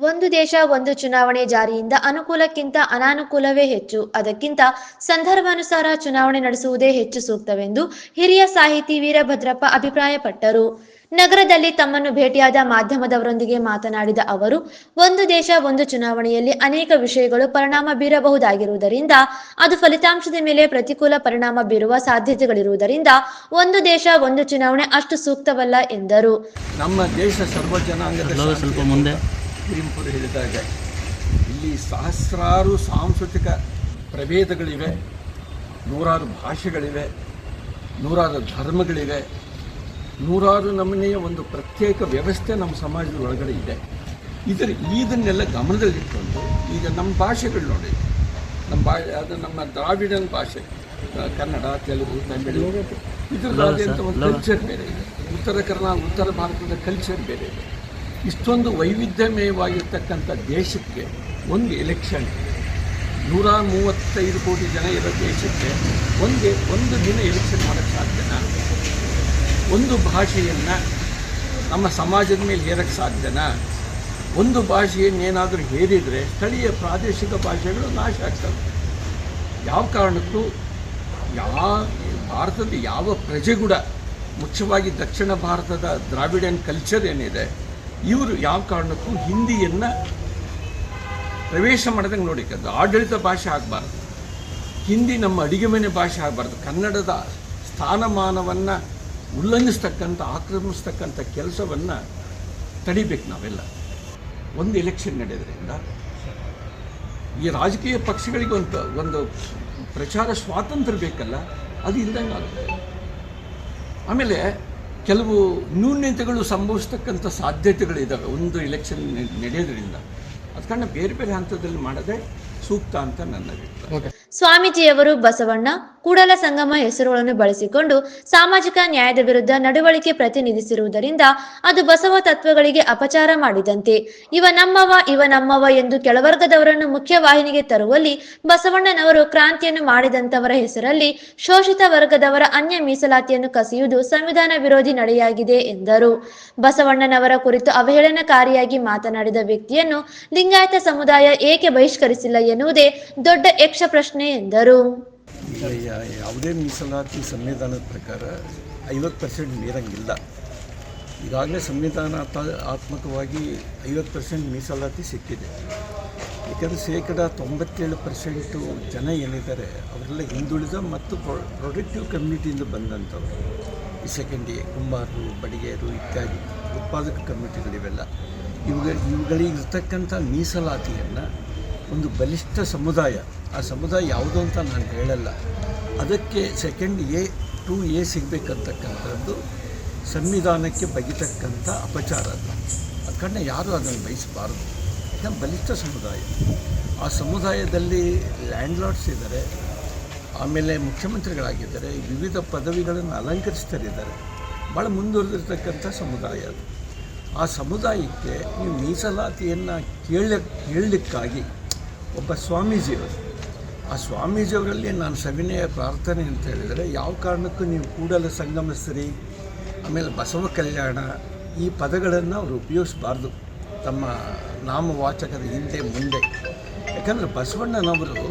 ಒಂದು ದೇಶ ಒಂದು ಚುನಾವಣೆ ಜಾರಿಯಿಂದ ಅನುಕೂಲಕ್ಕಿಂತ ಅನಾನುಕೂಲವೇ ಹೆಚ್ಚು. ಅದಕ್ಕಿಂತ ಸಂದರ್ಭಾನುಸಾರ ಚುನಾವಣೆ ನಡೆಸುವುದೇ ಹೆಚ್ಚು ಸೂಕ್ತವೆಂದು ಹಿರಿಯ ಸಾಹಿತಿ ವೀರಭದ್ರಪ್ಪ ಅಭಿಪ್ರಾಯಪಟ್ಟರು. ನಗರದಲ್ಲಿ ತಮ್ಮನ್ನು ಭೇಟಿಯಾದ ಮಾಧ್ಯಮದವರೊಂದಿಗೆ ಮಾತನಾಡಿದ ಅವರು ಒಂದು ದೇಶ ಒಂದು ಚುನಾವಣೆಯಲ್ಲಿ ಅನೇಕ ವಿಷಯಗಳು ಪರಿಣಾಮ ಬೀರಬಹುದಾಗಿರುವುದರಿಂದ ಅದು ಫಲಿತಾಂಶದ ಮೇಲೆ ಪ್ರತಿಕೂಲ ಪರಿಣಾಮ ಬೀರುವ ಸಾಧ್ಯತೆಗಳಿರುವುದರಿಂದ ಒಂದು ದೇಶ ಒಂದು ಚುನಾವಣೆ ಅಷ್ಟು ಸೂಕ್ತವಲ್ಲ ಎಂದರು. ನಮ್ಮ ದೇಶ ಸರ್ವ ಜನಾಂಗದ ಸ್ವಲ್ಪ ಮುಂದೆ. ಕುವೆಂಪುರು ಹೇಳಿದಾಗ ಇಲ್ಲಿ ಸಹಸ್ರಾರು ಸಾಂಸ್ಕೃತಿಕ ಪ್ರಭೇದಗಳಿವೆ ನೂರಾರು ಭಾಷೆಗಳಿವೆ ನೂರಾರು ಧರ್ಮಗಳಿವೆ ನೂರಾರು ನಮೂನೆಯ ಒಂದು ಪ್ರತ್ಯೇಕ ವ್ಯವಸ್ಥೆ ನಮ್ಮ ಸಮಾಜದ ಒಳಗಡೆ ಇದೆ. ಇದರ ಇದನ್ನೆಲ್ಲ ಗಮನದಲ್ಲಿಟ್ಕೊಂಡು ಈಗ ನಮ್ಮ ಭಾಷೆಗಳು ನೋಡಿ ನಮ್ಮ ಭಾಷೆ ಅದು ನಮ್ಮ ದ್ರಾವಿಡನ್ ಭಾಷೆ ಕನ್ನಡ ತೆಲುಗು ತಮಿಳು ಇದರದಾದಂಥ ಒಂದು ಕಲ್ಚರ್ ಬೇರೆ ಇದೆ. ಉತ್ತರ ಕರ್ನಾಟಕ ಉತ್ತರ ಭಾರತದ ಕಲ್ಚರ್ ಬೇರೆ ಇದೆ. ಇಷ್ಟೊಂದು ವೈವಿಧ್ಯಮಯವಾಗಿರ್ತಕ್ಕಂಥ ದೇಶಕ್ಕೆ ಒಂದು ಎಲೆಕ್ಷನ್ ನೂರ ಮೂವತ್ತೈದು ಕೋಟಿ ಜನ ಇರೋ ದೇಶಕ್ಕೆ ಒಂದು ಒಂದು ದಿನ ಎಲೆಕ್ಷನ್ ಮಾಡೋಕ್ಕೆ ಸಾಧ್ಯನಾ? ಒಂದು ಭಾಷೆಯನ್ನು ನಮ್ಮ ಸಮಾಜದ ಮೇಲೆ ಹೇರಕ್ಕೆ ಸಾಧ್ಯನಾ? ಒಂದು ಭಾಷೆಯನ್ನೇನಾದರೂ ಹೇರಿದರೆ ಸ್ಥಳೀಯ ಪ್ರಾದೇಶಿಕ ಭಾಷೆಗಳು ನಾಶ ಆಗ್ತವೆ. ಯಾವ ಕಾರಣಕ್ಕೂ ಯಾವ ಭಾರತದ ಯಾವ ಪ್ರಜೆ ಕೂಡ ಮುಖ್ಯವಾಗಿ ದಕ್ಷಿಣ ಭಾರತದ ದ್ರಾವಿಡಿಯನ್ ಕಲ್ಚರ್ ಏನಿದೆ ಇವರು ಯಾವ ಕಾರಣಕ್ಕೂ ಹಿಂದಿಯನ್ನು ಪ್ರವೇಶ ಮಾಡಿದಂಗೆ ನೋಡಿಕದ್ದು ಆಡಳಿತ ಭಾಷೆ ಆಗಬಾರ್ದು. ಹಿಂದಿ ನಮ್ಮ ಅಡಿಗೆ ಮನೆ ಭಾಷೆ ಆಗಬಾರ್ದು. ಕನ್ನಡದ ಸ್ಥಾನಮಾನವನ್ನು ಉಲ್ಲಂಘಿಸ್ತಕ್ಕಂಥ, ಆಕ್ರಮಿಸ್ತಕ್ಕಂಥ ಕೆಲಸವನ್ನು ತಡಿಬೇಕು ನಾವೆಲ್ಲ. ಒಂದು ಎಲೆಕ್ಷನ್ ನಡೆಯೋದ್ರಿಂದ ಈ ರಾಜಕೀಯ ಪಕ್ಷಗಳಿಗೆ ಒಂದು ಒಂದು ಪ್ರಚಾರ ಸ್ವಾತಂತ್ರ್ಯ ಬೇಕಲ್ಲ, ಅದು ಇಲ್ದಂಗೆ ಆಗುತ್ತೆ ಆಮೇಲೆ ಕೆಲವು ನ್ಯೂನ್ಯತೆಗಳು ಸಂಭವಿಸ್ತಕ್ಕಂಥ ಸಾಧ್ಯತೆಗಳಿದ್ದಾವೆ ಒಂದು ಎಲೆಕ್ಷನ್ ನಡೆಯೋದ್ರಿಂದ. ಅದ ಕಾರಣ ಬೇರೆ ಬೇರೆ ಹಂತದಲ್ಲಿ ಮಾಡದೆ ಸೂಕ್ತ ಅಂತ ನನ್ನ ಅಭಿಪ್ರಾಯ. ಸ್ವಾಮೀಜಿಯವರು ಬಸವಣ್ಣ ಕೂಡಲ ಸಂಗಮ ಹೆಸರುಗಳನ್ನು ಬಳಸಿಕೊಂಡು ಸಾಮಾಜಿಕ ನ್ಯಾಯದ ವಿರುದ್ಧ ನಡವಳಿಕೆ ಪ್ರತಿನಿಧಿಸಿರುವುದರಿಂದ ಅದು ಬಸವ ತತ್ವಗಳಿಗೆ ಅಪಚಾರ ಮಾಡಿದಂತೆ. ಇವ ನಮ್ಮವ ಇವ ನಮ್ಮವ ಎಂದು ಕೆಳವರ್ಗದವರನ್ನು ಮುಖ್ಯವಾಹಿನಿಗೆ ತರುವಲ್ಲಿ ಬಸವಣ್ಣನವರು ಕ್ರಾಂತಿಯನ್ನು ಮಾಡಿದಂತವರ ಹೆಸರಲ್ಲಿ ಶೋಷಿತ ವರ್ಗದವರ ಅನ್ಯ ಮೀಸಲಾತಿಯನ್ನು ಕಸಿಯುವುದು ಸಂವಿಧಾನ ವಿರೋಧಿ ನಡೆಯಾಗಿದೆ ಎಂದರು. ಬಸವಣ್ಣನವರ ಕುರಿತು ಅವಹೇಳನಕಾರಿಯಾಗಿ ಮಾತನಾಡಿದ ವ್ಯಕ್ತಿಯನ್ನು ಲಿಂಗಾಯತ ಸಮುದಾಯ ಏಕೆ ಬಹಿಷ್ಕರಿಸಿಲ್ಲ ಎನ್ನುವುದೇ ದೊಡ್ಡ ಯಕ್ಷ ಪ್ರಶ್ನೆ ಎಂದರು. ಯಾವುದೇ ಮೀಸಲಾತಿ ಸಂವಿಧಾನದ ಪ್ರಕಾರ ಐವತ್ತು ಪರ್ಸೆಂಟ್ ಮೀರಂಗಿಲ್ಲ. ಈಗಾಗಲೇ ಸಂವಿಧಾನಾತ್ಮಕವಾಗಿ ಐವತ್ತು ಪರ್ಸೆಂಟ್ ಮೀಸಲಾತಿ ಸಿಕ್ಕಿದೆ. ಯಾಕಂದರೆ ಶೇಕಡ ತೊಂಬತ್ತೇಳು ಪರ್ಸೆಂಟು ಜನ ಏನಿದ್ದಾರೆ, ಅವರೆಲ್ಲ ಹಿಂದುಳಿದ ಮತ್ತು ಪ್ರೊ ಪ್ರೊಡಕ್ಟಿವ್ ಕಮ್ಯುನಿಟಿಯಿಂದ ಬಂದಂಥವ್ರು. ಈ ಸೆಕೆಂಡ್ ಕುಂಬಾರರು ಬಡಿಗೆಯರು ಇತ್ಯಾದಿ ಉತ್ಪಾದಕ ಕಮ್ಯುನಿಟಿಗಳಿವೆಲ್ಲ. ಇವುಗಳ ಇವುಗಳಿಗೆ ಇರ್ತಕ್ಕಂಥ ಮೀಸಲಾತಿಯನ್ನು ಒಂದು ಬಲಿಷ್ಠ ಸಮುದಾಯ, ಆ ಸಮುದಾಯ ಯಾವುದು ಅಂತ ನಾನು ಹೇಳಲ್ಲ. ಅದಕ್ಕೆ ಸೆಕೆಂಡ್ ಎ ಟು ಎ ಸಿಗಬೇಕಂತಕ್ಕಂಥದ್ದು ಸಂವಿಧಾನಕ್ಕೆ ಬಗಿತಕ್ಕಂಥ ಅಪಚಾರ ಅದು. ಕಣ್ಣೆ ಯಾರು ಅದನ್ನು ಬಯಸಬಾರದು. ಯಾಕಂದ್ರೆ ಬಲಿಷ್ಠ ಸಮುದಾಯ. ಆ ಸಮುದಾಯದಲ್ಲಿ ಲ್ಯಾಂಡ್ಲಾರ್ಡ್ಸ್ ಇದ್ದಾರೆ. ಆಮೇಲೆ ಮುಖ್ಯಮಂತ್ರಿಗಳಾಗಿದ್ದಾರೆ. ವಿವಿಧ ಪದವಿಗಳನ್ನು ಅಲಂಕರಿಸ್ತಾರಿದ್ದಾರೆ ಭಾಳ ಮುಂದುವರೆದಿರ್ತಕ್ಕಂಥ ಸಮುದಾಯ ಅದು. ಆ ಸಮುದಾಯಕ್ಕೆ ನೀವು ಮೀಸಲಾತಿಯನ್ನು ಕೇಳ, ಕೇಳಲಿಕ್ಕಾಗಿ ಒಬ್ಬ ಸ್ವಾಮೀಜಿಯವರು ಆ ಸ್ವಾಮೀಜಿಯವರಲ್ಲಿ ನಾನು ಸವಿನಯ ಪ್ರಾರ್ಥನೆ ಅಂತ ಹೇಳಿದರೆ, ಯಾವ ಕಾರಣಕ್ಕೂ ನೀವು ಕೂಡಲ ಸಂಗಮಿಸ್ರಿ ಆಮೇಲೆ ಬಸವ ಕಲ್ಯಾಣ, ಈ ಪದಗಳನ್ನು ಅವರು ಉಪಯೋಗಿಸಬಾರ್ದು. ತಮ್ಮ ನಾಮವಾಚಕದ ಹಿಂದೆ, ಮುಂದೆ. ಯಾಕಂದರೆ ಬಸವಣ್ಣನವರು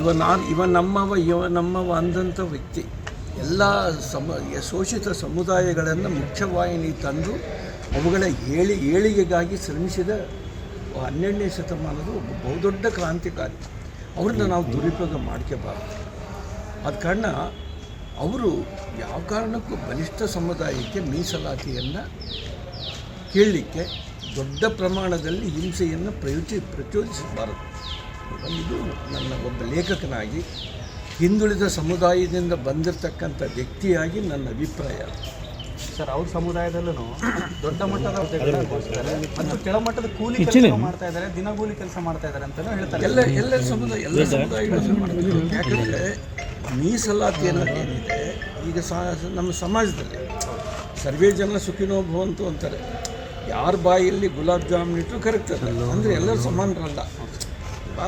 ಇವ ನಾನು, ಇವ ನಮ್ಮವ ಇವ ನಮ್ಮವ ಅಂದಂಥ ವ್ಯಕ್ತಿ. ಎಲ್ಲ ಸಮ, ಶೋಷಿತ ಸಮುದಾಯಗಳನ್ನು ಮುಖ್ಯವಾಹಿನಿ ತಂದು ಅವುಗಳ ಏಳಿ ಏಳಿಗೆಗಾಗಿ ಶ್ರಮಿಸಿದ ಹನ್ನೆರಡನೇ ಶತಮಾನದ ಒಬ್ಬ ಬಹುದೊಡ್ಡ ಕ್ರಾಂತಿಕಾರಿ. ಅವ್ರನ್ನ ನಾವು ದುರುಪಯೋಗ ಮಾಡ್ಕೋಬಾರ್ದು. ಆದ ಕಾರಣ ಅವರು ಯಾವ ಕಾರಣಕ್ಕೂ ಬಲಿಷ್ಠ ಸಮುದಾಯಕ್ಕೆ ಮೀಸಲಾತಿಯನ್ನು ಕೇಳಲಿಕ್ಕೆ ದೊಡ್ಡ ಪ್ರಮಾಣದಲ್ಲಿ ಹಿಂಸೆಯನ್ನು ಪ್ರಯೋಜಿ ಪ್ರಚೋದಿಸಬಾರದು. ಇದು ನನ್ನ ಒಬ್ಬ ಲೇಖಕನಾಗಿ ಹಿಂದುಳಿದ ಸಮುದಾಯದಿಂದ ಬಂದಿರತಕ್ಕಂಥ ವ್ಯಕ್ತಿಯಾಗಿ ನನ್ನ ಅಭಿಪ್ರಾಯ. ಸರ್ ಅವ್ರ ಸಮುದಾಯದಲ್ಲೂ ದೊಡ್ಡ ಮಟ್ಟದ ಹುದ್ದೆಗಳನ್ನ ಮತ್ತು ಕೆಳಮಟ್ಟದ ಕೂಲಿ ಕೆಲಸ ಮಾಡ್ತಾ ಇದ್ದಾರೆ ದಿನಗೂಲಿ ಕೆಲಸ ಮಾಡ್ತಾ ಇದ್ದಾರೆ ಅಂತಾನೂ ಹೇಳ್ತಾರೆ. ಎಲ್ಲ ಎಲ್ಲ ಸಮುದಾಯ ಎಲ್ಲ ಯಾಕಂದ್ರೆ ಮಾಡ್ತಾರೆ. ಯಾಕಂದರೆ ಮೀಸಲಾತಿ ಅನ್ನೋದು ಏನಿದೆ ಈಗ ಸಾ ನಮ್ಮ ಸಮಾಜದಲ್ಲಿ ಸರ್ವೇ ಜನ ಸುಖಿನೋ ಭವಂತು ಅಂತಾರೆ. ಯಾರ ಬಾಯಲ್ಲಿ ಗುಲಾಬ್ ಜಾಮೂನ್ ಇಟ್ಟರು ಕರೆಕ್ಟ್ ಅಂದರೆ ಎಲ್ಲರೂ ಸಮಾನರಲ್ಲ.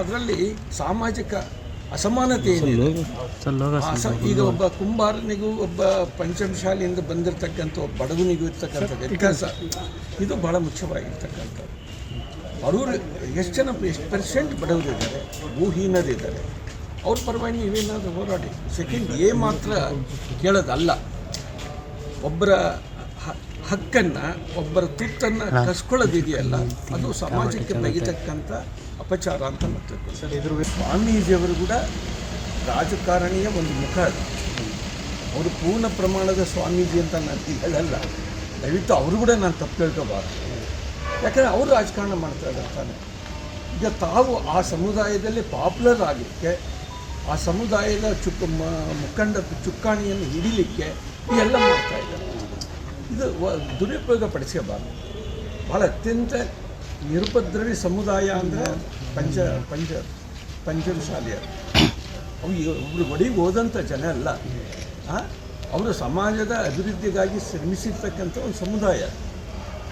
ಅದರಲ್ಲಿ ಸಾಮಾಜಿಕ ಅಸಮಾನತೆ ಏನಿದೆ ಈಗ ಒಬ್ಬ ಕುಂಬಾರನಿಗೂ ಒಬ್ಬ ಪಂಚಮಶಾಲಿಯಿಂದ ಬಂದಿರತಕ್ಕಂಥ ಒಬ್ಬ ಬಡವನಿಗೂ ಇರ್ತಕ್ಕಂಥ ವ್ಯತ್ಯಾಸ. ಇದು ಭಾಳ ಮುಖ್ಯವಾಗಿರ್ತಕ್ಕಂಥದ್ದು. ಬಡವರು ಎಷ್ಟು ಜನ ಎಷ್ಟು ಪರ್ಸೆಂಟ್ ಬಡವರಿದ್ದಾರೆ? ಭೂಹೀನರಿದ್ದಾರೆ ಅವ್ರ ಪರವಾಗಿ ನೀವೇನಾದರೂ ಹೋರಾಡಿ. ಸೆಕೆಂಡ್ ಎ ಮಾತ್ರ ಕೇಳೋದಲ್ಲ. ಒಬ್ಬರ ಹಕ್ಕನ್ನು ಒಬ್ಬರ ತುತ್ತನ್ನು ಕಸ್ಕೊಳ್ಳೋದಿದೆಯಲ್ಲ ಅದು ಸಮಾಜಕ್ಕೆ ತೆಗಿತಕ್ಕಂಥ ಅಪಚಾರ ಅಂತ ಮತ್ತೆ ಸರ್ ಇದ್ರ ಸ್ವಾಮೀಜಿಯವರು ಕೂಡ ರಾಜಕಾರಣಿಯ ಒಂದು ಮುಖ ಅದು. ಅವರು ಪೂರ್ಣ ಪ್ರಮಾಣದ ಸ್ವಾಮೀಜಿ ಅಂತ ನಾನು ಹೇಳಲ್ಲ. ದಯವಿಟ್ಟು ಅವರು ಕೂಡ ನಾನು ತಪ್ಪು ಹೇಳ್ಕೋಬಾರ್ದು ಯಾಕಂದರೆ ಅವರು ರಾಜಕಾರಣ ಮಾಡ್ತಾ ಇದ್ದಾರೆ ತಾನೆ. ಈಗ ತಾವು ಆ ಸಮುದಾಯದಲ್ಲಿ ಪಾಪ್ಯುಲರ್ ಆಗಲಿಕ್ಕೆ ಆ ಸಮುದಾಯದ ಚುಕ್ಕ ಮ- ಮುಖಂಡ ಚುಕ್ಕಾಣಿಯನ್ನು ಹಿಡಿಲಿಕ್ಕೆ ಇವೆಲ್ಲ ಮಾಡ್ತಾ ಇದ್ದಾರೆ. ಇದು ದುರುಪಯೋಗ ಪಡಿಸ್ಕೋಬಾರ್ದು ಭಾಳ ಅತ್ಯಂತ ನಿರುಪದ್ರವಿ ಸಮುದಾಯ ಅಂದರೆ ಪಂಚ ಪಂಚ ಪಂಚಮಶಾಲಿಯರು ಅವು ಒಬ್ರು ಒಡಿಗೆ ಹೋದಂಥ ಜನ ಅಲ್ಲ? ಅವರು ಸಮಾಜದ ಅಭಿವೃದ್ಧಿಗಾಗಿ ಶ್ರಮಿಸಿರ್ತಕ್ಕಂಥ ಒಂದು ಸಮುದಾಯ.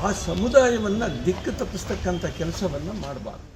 ಆ ಸಮುದಾಯವನ್ನು ದಿಕ್ಕು ತಪ್ಪಿಸ್ತಕ್ಕಂಥ ಕೆಲಸವನ್ನು ಮಾಡಬಾರ್ದು.